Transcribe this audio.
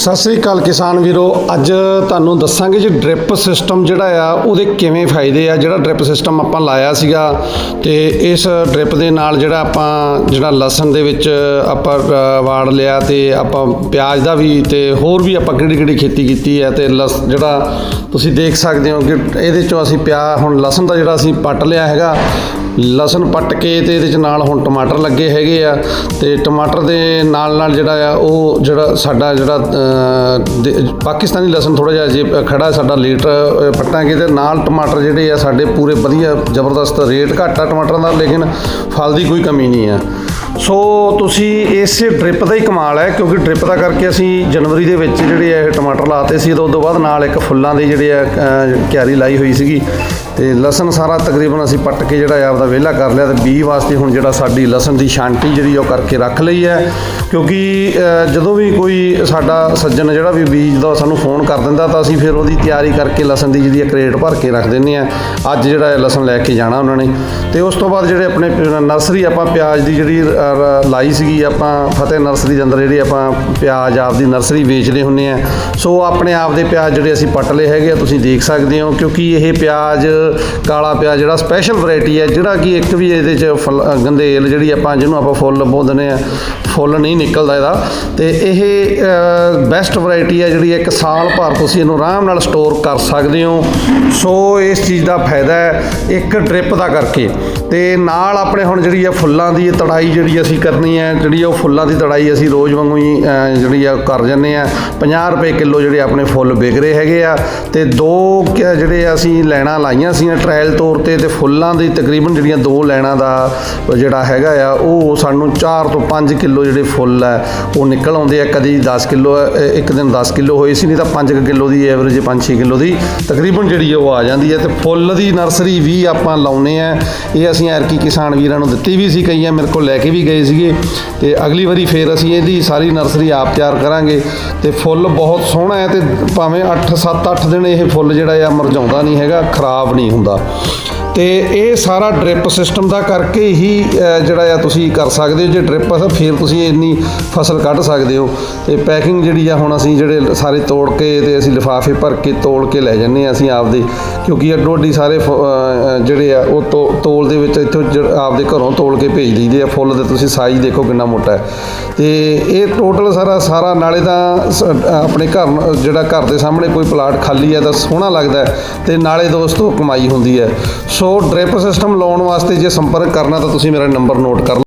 ਸਤਿ ਸ੍ਰੀ ਅਕਾਲ ਕਿਸਾਨ ਵੀਰੋ। ਅੱਜ ਤੁਹਾਨੂੰ ਦੱਸਾਂਗੇ ਜੀ ਡ੍ਰਿਪ ਸਿਸਟਮ ਜਿਹੜਾ ਆ, ਉਹਦੇ ਕਿਵੇਂ ਫਾਇਦੇ ਆ, ਜਿਹੜਾ ਡ੍ਰਿਪ ਸਿਸਟਮ ਆਪਾਂ ਲਾਇਆ ਸੀਗਾ। ਤੇ ਇਸ ਡ੍ਰਿਪ ਦੇ ਨਾਲ ਜਿਹੜਾ ਆਪਾਂ, ਜਿਹੜਾ ਲਸਣ ਦੇ ਵਿੱਚ ਆਪਾਂ ਵਾੜ ਲਿਆ ਤੇ ਆਪਾਂ ਪਿਆਜ਼ ਦਾ ਵੀ ਤੇ ਹੋਰ ਵੀ ਆਪਾਂ ਕਿਹੜੀ ਕਿਹੜੀ ਖੇਤੀ ਕੀਤੀ ਹੈ ਤੇ ਲਸ, ਜਿਹੜਾ ਤੁਸੀਂ ਦੇਖ ਸਕਦੇ ਹੋ ਕਿ ਇਹਦੇ ਚੋਂ ਅਸੀਂ ਪਿਆ, ਹੁਣ ਲਸਣ ਦਾ ਜਿਹੜਾ ਅਸੀਂ ਪੱਟ ਲਿਆ ਹੈਗਾ ਲਸਣ ਪੱਟ ਕੇ ਤੇ ਇਹਦੇ ਚ ਨਾਲ ਹੁਣ ਟਮਾਟਰ ਲੱਗੇ ਹੈਗੇ ਆ ਤੇ ਟਮਾਟਰ ਦੇ ਨਾਲ ਨਾਲ ਜਿਹੜਾ ਆ ਉਹ ਜਿਹੜਾ ਸਾਡਾ ਜਿਹੜਾ ਦੇ- ਪਾਕਿਸਤਾਨੀ ਲਸਣ ਥੋੜਾ ਜਿਹਾ ਜੇ ਖੜਾ ਸਾਡਾ ਲੇਟ ਪੱਟਾਂਗੇ ਤੇ ਨਾਲ ਟਮਾਟਰ ਜਿਹੜੇ ਆ ਸਾਡੇ ਪੂਰੇ ਵਧੀਆ ਜ਼ਬਰਦਸਤ ਰੇਟ ਘੱਟ ਆ ਟਮਾਟਰਾਂ ਦਾ, ਲੇਕਿਨ ਫਲ ਦੀ ਕੋਈ ਕਮੀ ਨਹੀਂ ਆ। ਸੋ ਤੁਸੀਂ ਇਸੇ ਡ੍ਰਿਪ ਦਾ ਹੀ ਕਮਾਲ ਹੈ, ਕਿਉਂਕਿ ਡ੍ਰਿਪ ਦਾ ਕਰਕੇ ਅਸੀਂ ਜਨਵਰੀ ਦੇ ਵਿੱਚ ਜਿਹੜੇ ਆ ਇਹ ਟਮਾਟਰ ਲਾਤੇ ਸੀ, ਤੇ ਉਸ ਤੋਂ ਬਾਅਦ ਨਾਲ ਇੱਕ ਫੁੱਲਾਂ ਦੀ ਜਿਹੜੇ ਆ ਕਿਆਰੀ ਲਾਈ ਹੋਈ ਸੀਗੀ, ਤੇ ਲਸਣ ਸਾਰਾ ਤਕਰੀਬਨ ਅਸੀਂ ਪੱਟ ਕੇ ਜਿਹੜਾ ਆ ਆਪਦਾ ਵਿਹਲਾ ਕਰ ਲਿਆ ਤੇ ਬੀ ਵਾਸਤੇ ਹੁਣ ਜਿਹੜਾ ਸਾਡੀ ਲਸਣ ਦੀ ਛਾਂਟੀ ਜਿਹੜੀ ਉਹ ਕਰਕੇ ਰੱਖ ਲਈ ਹੈ। ਕਿਉਂਕਿ ਜਦੋਂ ਵੀ ਕੋਈ ਸਾਡਾ ਸੱਜਣ ਜਿਹੜਾ ਵੀ ਬੀਜ ਦਾ ਸਾਨੂੰ ਫੋਨ ਕਰ ਦਿੰਦਾ ਤਾਂ ਅਸੀਂ ਫਿਰ ਉਹਦੀ ਤਿਆਰੀ ਕਰਕੇ ਲਸਣ ਦੀ ਜਿਹੜੀ ਕਰੇਟ ਭਰ ਕੇ ਰੱਖ ਦਿੰਨੇ ਆ ਅੱਜ ਜਿਹੜਾ ਲਸਣ ਲੈ ਕੇ ਜਾਣਾ ਉਹਨਾਂ ਨੇ। ਤੇ ਉਸ ਤੋਂ ਬਾਅਦ ਜਿਹੜੇ ਆਪਣੇ ਨਰਸਰੀ ਆਪਾਂ ਪਿਆਜ਼ ਦੀ ਜਿਹੜੀ ਲਾਈ ਸੀਗੀ, ਆਪਾਂ ਫਤਿਹ ਨਰਸਰੀ ਦੇ ਅੰਦਰ ਜਿਹੜੀ ਆਪਾਂ ਪਿਆਜ਼ ਆਪਦੀ ਨਰਸਰੀ ਵੇਚਦੇ ਹੁੰਨੇ ਆ ਸੋ ਆਪਣੇ ਆਪ ਦੇ ਪਿਆਜ਼ ਜਿਹੜੇ ਅਸੀਂ ਪੱਟ ਲਏ ਹੈਗੇ ਆ, ਤੁਸੀਂ ਦੇਖ ਸਕਦੇ ਹੋ। ਕਿਉਂਕਿ ਇਹ ਪਿਆਜ਼, ਕਾਲਾ ਪਿਆਜ਼ ਜਿਹੜਾ ਸਪੈਸ਼ਲ ਵੈਰਾਈਟੀ ਹੈ, ਜਿਹੜਾ ਕਿ ਇੱਕ ਵੀ ਇਹਦੇ ਚ ਫਲ- ਅ, ਗੰਦੇਲ ਜਿਹੜੀ ਆਪਾਂ ਜਿਹਨੂੰ ਆਪਾਂ ਫੁੱਲ ਬੋਲਦੇ ਆ ਫੁੱਲ ਨਹੀਂ ਨਿਕਲਦਾ ਇਹਦਾ। ਤੇ ਇਹ ਬੈਸਟ ਵੈਰਾਈਟੀ ਹੈ ਜਿਹੜੀ ਇੱਕ ਸਾਲ ਭਰ ਤੁਸੀਂ ਇਹਨੂੰ ਆਰਾਮ ਨਾਲ ਸਟੋਰ ਕਰ ਸਕਦੇ ਹੋ। ਸੋ ਇਸ ਚੀਜ਼ ਦਾ ਫਾਇਦਾ ਹੈ ਇੱਕ ਡ੍ਰਿਪ ਦਾ ਕਰਕੇ। ਤੇ ਨਾਲ ਆਪਣੇ ਹੁਣ ਜਿਹੜੀ ਆ ਫੁੱਲਾਂ ਦੀ ਤੜਾਈ ਜਿਹੜੀ ਅਸੀਂ ਕਰਨੀ ਹੈ ਜਿਹੜੀ ਉਹ ਫੁੱਲਾਂ ਦੀ ਤੜਾਈ ਅਸੀਂ ਰੋਜ਼ ਵਾਂਗੂ ਹੀ ਅ, ਜਿਹੜੀ ਆ ਕਰ ਜੰਨੇ ਆ 50 ਰੁਪਏ ਕਿਲੋ ਜਿਹੜੇ ਆਪਣੇ ਫੁੱਲ ਵਿਕ ਰਹੇ ਹੈਗੇ ਆ। ਤੇ ਦੋ ਕ- ਜਿਹੜੇ ਅਸੀਂ ਲੈਣਾ ਲਾਈਆਂ ਸੀ ਟ੍ਰਾਇਲ ਤੌਰ ਤੇ ਤੇ ਫੁੱਲਾਂ ਦੀ ਤਕਰੀਬਨ ਜਿਹੜੀਆਂ ਦੋ ਲੈਣਾ ਦਾ ਜਿਹੜਾ ਹੈਗਾ ਆ, ਉਹ ਸਾਨੂੰ 4 ਤੋਂ 5 ਕਿਲੋ ਜਿਹੜੇ ਫੁੱਲ ਆ, ਉਹ ਨਿਕਲ ਆਉਂਦੇ ਆ। ਕਦੀ 10 ਕਿਲੋ ਇੱਕ ਦਿਨ 10 ਕਿਲੋ ਹੋਏ ਸੀ, ਨਹੀਂ ਤਾਂ 5 ਕਿਲੋ ਦੀ ਐਵਰੇਜ 5-6 ਕਿਲੋ ਦੀ ਤਕਰੀਬਨ ਜਿਹੜੀ ਉਹ ਆ ਜਾਂਦੀ ਹੈ ਤੇ ਫੁੱਲ ਦੀ ਨਰਸਰੀ ਵੀ ਆਪਾਂ ਲਾਉਨੇ ਆ। ਇਹ ਅਸੀਂ ਐਰਕੀ ਕਿਸਾਨ ਵੀਰਾਂ ਨੂੰ ਦਿੱਤੀ ਵੀ ਸੀ, ਕਈਆਂ ਮੇਰੇ ਕੋਲ ਲੈ ਕੇ ਵੀ ਗਏ ਸੀਗੇ। ਤੇ ਅਗਲੀ ਵਾਰੀ ਫੇਰ ਅਸੀਂ ਇਹਦੀ ਸਾਰੀ ਨਰਸਰੀ ਆਪ ਤਿਆਰ ਕਰਾਂਗੇ। ਤੇ ਫੁੱਲ ਬਹੁਤ ਸੋਹਣਾ ਹੈ ਤੇ ਭਾਵੇਂ 8 7 8 ਦਿਨ ਇਹ ਫੁੱਲ ਜਿਹੜਾ ਆ, ਮਰਜਾਉਂਦਾ ਨਹੀਂ ਹੈਗਾ, ਖਰਾਬ ਨਹੀਂ ਹੁੰਦਾ। ਤੇ ਇਹ ਸਾਰਾ ਡ੍ਰਿਪ ਸਿਸਟਮ ਦਾ ਕਰਕੇ ਹੀ ਜਿਹੜਾ ਆ ਤੁਸੀਂ ਕਰ ਸਕਦੇ ਹੋ। ਜੇ ਡ੍ਰਿਪ ਆ ਤਾਂ ਫਿਰ ਤੁਸੀਂ ਇੰਨੀ ਫਸਲ ਕੱਢ ਸਕਦੇ ਹੋ। ਤੇ ਪੈਕਿੰਗ ਜਿਹੜੀ ਆ, ਹੁਣ ਅਸੀਂ ਜਿਹੜੇ ਸਾਰੇ ਤੋੜ ਕੇ ਤੇ ਅਸੀਂ ਲਿਫਾਫੇ ਭਰ ਕੇ ਤੋੜ ਕੇ ਲੈ ਜੰਨੇ ਆ ਅਸੀਂ ਆਪਦੇ। ਕਿਉਂਕਿ ਅੱਡੋ ਅੱਡੀ ਸਾਰੇ ਫ- ਜਿਹੜੇ ਆ, ਉਹ ਤੋ- ਤੋਲ ਦੇ ਵਿੱਚ ਇੱਥੋਂ ਜ- ਆਪਦੇ ਘਰੋਂ ਤੋਲ ਕੇ ਭੇਜ ਦਈਦੇ ਆ। ਫੁੱਲ ਦੇ ਤੁਸੀਂ ਸਾਈਜ਼ ਦੇਖੋ ਕਿੰਨਾ ਮੋਟਾ ਹੈ। ਤੇ ਇਹ ਟੋਟਲ ਸਾਰਾ ਸਾਰਾ ਨਾਲੇ ਤਾਂ ਆਪਣੇ ਘਰ ਜਿਹੜਾ ਘਰ ਦੇ ਸਾਹਮਣੇ ਕੋਈ ਪਲਾਟ ਖਾਲੀ ਹੈ ਤਾਂ ਸੋਹਣਾ ਲੱਗਦਾ ਹੈ। ਤੇ ਨਾਲੇ ਦੋਸਤੋ ਕਮਾਈ ਹੁੰਦੀ ਹੈ। ਸੋ ਡ੍ਰਿਪ ਸਿਸਟਮ ਲਾਉਣ ਵਾਸਤੇ ਜੇ ਸੰਪਰਕ ਕਰਨਾ ਤਾਂ ਤੁਸੀਂ ਮੇਰਾ ਨੰਬਰ ਨੋਟ ਕਰ ਲਓ।